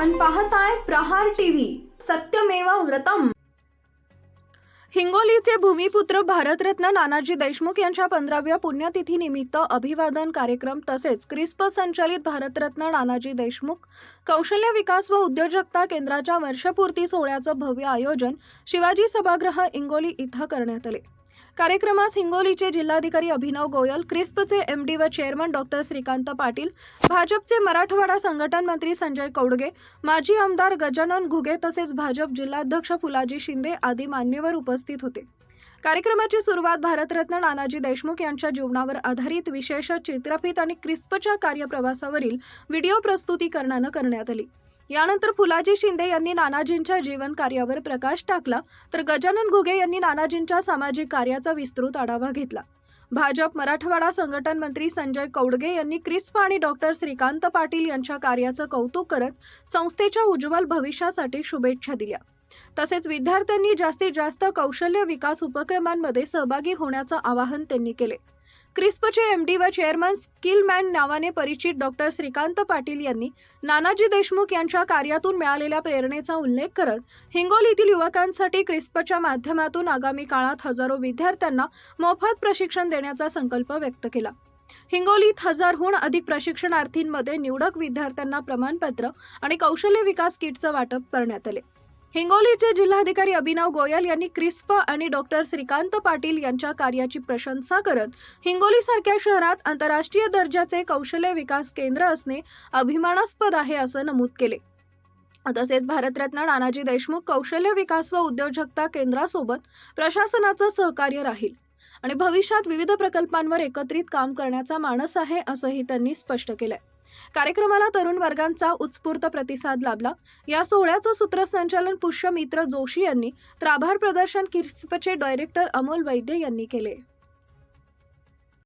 पाहताय प्रहार टीव्ही सत्यमेव व्रतम. हिंगोलीचे भूमिपुत्र भारतरत्न नानाजी देशमुख यांच्या पंधराव्या पुण्यतिथीनिमित्त अभिवादन कार्यक्रम तसेच क्रिस्प संचलित भारतरत्न नानाजी देशमुख कौशल्य विकास व उद्योजकता केंद्राच्या वर्षपूर्ती सोहळ्याचं भव्य आयोजन शिवाजी सभागृह हिंगोली इथं करण्यात आले. कार्यक्रमास हिंगोलीचे जिल्हाधिकारी अभिनव गोयल क्रिस्पचे एम डी व चेअरमन डॉक्टर श्रीकांत पाटील भाजपचे मराठवाडा संघटन मंत्री संजय कौडगे माजी आमदार गजानन घुगे तसेच भाजप जिल्हाध्यक्ष फुलाजी शिंदे आदी मान्यवर उपस्थित होते. कार्यक्रमाची सुरुवात भारतरत्न नानाजी देशमुख यांच्या जीवनावर आधारित विशेष चित्रफित आणि क्रिस्पच्या कार्यप्रवासावरील व्हिडिओ प्रस्तुतीकरणानं करण्यात आली. यानंतर फुलाजी शिंदे यांनी नानाजींच्या जीवन कार्यावर प्रकाश टाकला तर गजानन घुगे यांनी नानाजींच्या सामाजिक कार्याचा विस्तृत आढावा घेतला. भाजप मराठवाडा संघटन मंत्री संजय कौडगे यांनी क्रिस्प आणि डॉक्टर श्रीकांत पाटील यांच्या कार्याचं कौतुक करत संस्थेच्या उज्ज्वल भविष्यासाठी शुभेच्छा दिल्या. तसेच विद्यार्थ्यांनी जास्तीत जास्त कौशल्य विकास उपक्रमांमध्ये सहभागी होण्याचं आवाहन त्यांनी केले. क्रिस्पचे एम डी व चेअरमन स्किलमॅन नावाने परिचित डॉक्टर श्रीकांत पाटील यांनी नानाजी देशमुख यांच्या कार्यातून मिळालेल्या प्रेरणेचा उल्लेख करत हिंगोलीतील युवकांसाठी क्रिस्पच्या माध्यमातून आगामी काळात हजारो विद्यार्थ्यांना मोफत प्रशिक्षण देण्याचा संकल्प व्यक्त केला. हिंगोलीत हजारहून अधिक प्रशिक्षणार्थींमध्ये निवडक विद्यार्थ्यांना प्रमाणपत्र आणि कौशल्य विकास किटचं वाटप करण्यात आले. हिंगोलीचे जिल्हाधिकारी अभिनव गोयल यांनी क्रिस्प आणि डॉक्टर श्रीकांत पाटील यांच्या कार्याची प्रशंसा करत हिंगोलीसारख्या शहरात आंतरराष्ट्रीय दर्जाचे कौशल्य विकास केंद्र असणे अभिमानास्पद आहे असं नमूद केले. तसेच भारतरत्न नानाजी देशमुख कौशल्य विकास व उद्योजकता केंद्रासोबत प्रशासनाचं सहकार्य राहील आणि भविष्यात विविध प्रकल्पांवर एकत्रित काम करण्याचा मानस आहे असंही त्यांनी स्पष्ट केलंय. कार्यक्रमाला तरुण वर्गांचा उत्स्फूर्त प्रतिसाद लाभला. या सोहळ्याचं सूत्रसंचालन पुष्यमित्र जोशी यांनी तर आभार प्रदर्शन किर्सपचे डायरेक्टर अमोल वैद्य यांनी केले.